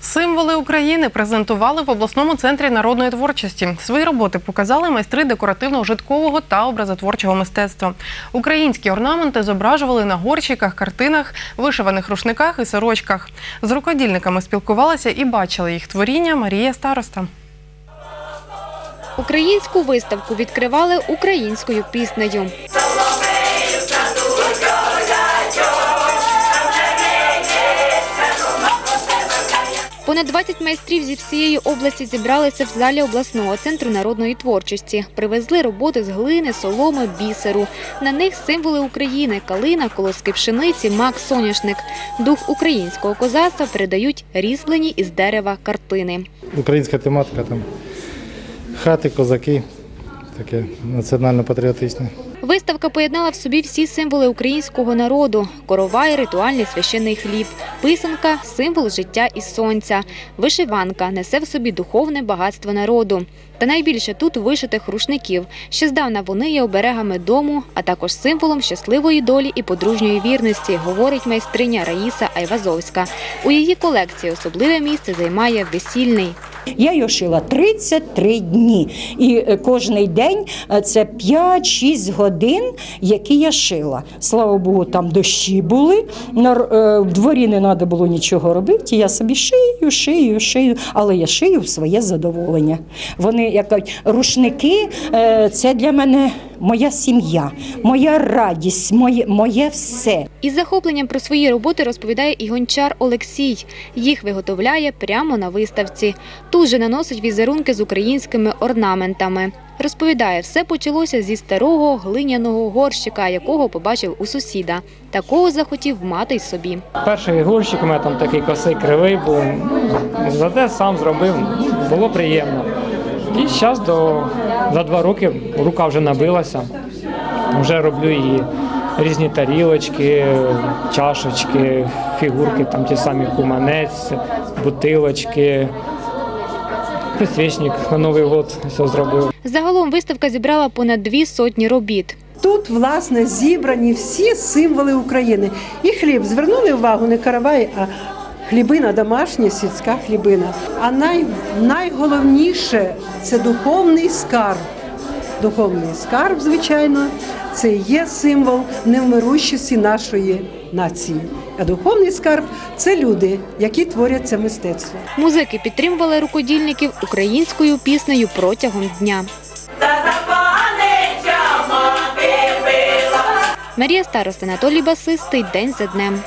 Символи України презентували в обласному центрі народної творчості. Свої роботи показали майстри декоративно-ужиткового та образотворчого мистецтва. Українські орнаменти зображували на горщиках, картинах, вишиваних рушниках і сорочках. З рукодільниками спілкувалася і бачила їх творіння Марія Староста. Українську виставку відкривали українською піснею. Понад 20 майстрів зі всієї області зібралися в залі обласного центру народної творчості. Привезли роботи з глини, соломи, бісеру. На них символи України – калина, колоски пшениці, мак, соняшник. Дух українського козацтва передають різьблені із дерева картини. Українська тематика там хати, козаки, таке національно-патріотичне. Виставка поєднала в собі всі символи українського народу: коровай, ритуальний священний хліб, писанка символ життя і сонця, вишиванка несе в собі духовне багатство народу. Та найбільше тут вишитих рушників. Ще здавна вони є оберегами дому, а також символом щасливої долі і подружньої вірності, говорить майстриня Раїса Айвазовська. У її колекції особливе місце займає весільний. Я його шила 33 дні. І е, кожний день е, це 5-6 годин, які я шила. Слава Богу, там дощі були. е, В дворі не треба було нічого робити. Я собі шию, шию, шию, але я шию в своє задоволення. Вони як кажуть, рушники це для мене моя сім'я, моя радість, моє, моє все. Із захопленням про свої роботи розповідає і гончар Олексій. Їх виготовляє прямо на виставці. Же наносить візерунки з українськими орнаментами. Розповідає, все почалося зі старого глиняного горщика, якого побачив у сусіда. Такого захотів мати й собі. Перший горщик у мене там такий косий кривий був. Зате сам зробив, було приємно. І зараз до за два роки рука вже набилася. Вже роблю її різні тарілочки, чашечки, фігурки, там ті самі куманець, бутилочки. Присвічник на Новий год все зробив. Загалом виставка зібрала понад дві сотні робіт. Тут, власне, зібрані всі символи України. І хліб. Звернули увагу не каравай, а хлібина домашня, сільська хлібина. А най, найголовніше це духовний скарб. Духовний скарб, звичайно, це є символ невмирущості нашої нації. А духовний скарб це люди, які творять це мистецтво. Музики підтримували рукодільників українською піснею протягом дня. Марія Староста, Анатолій Басистий день за днем.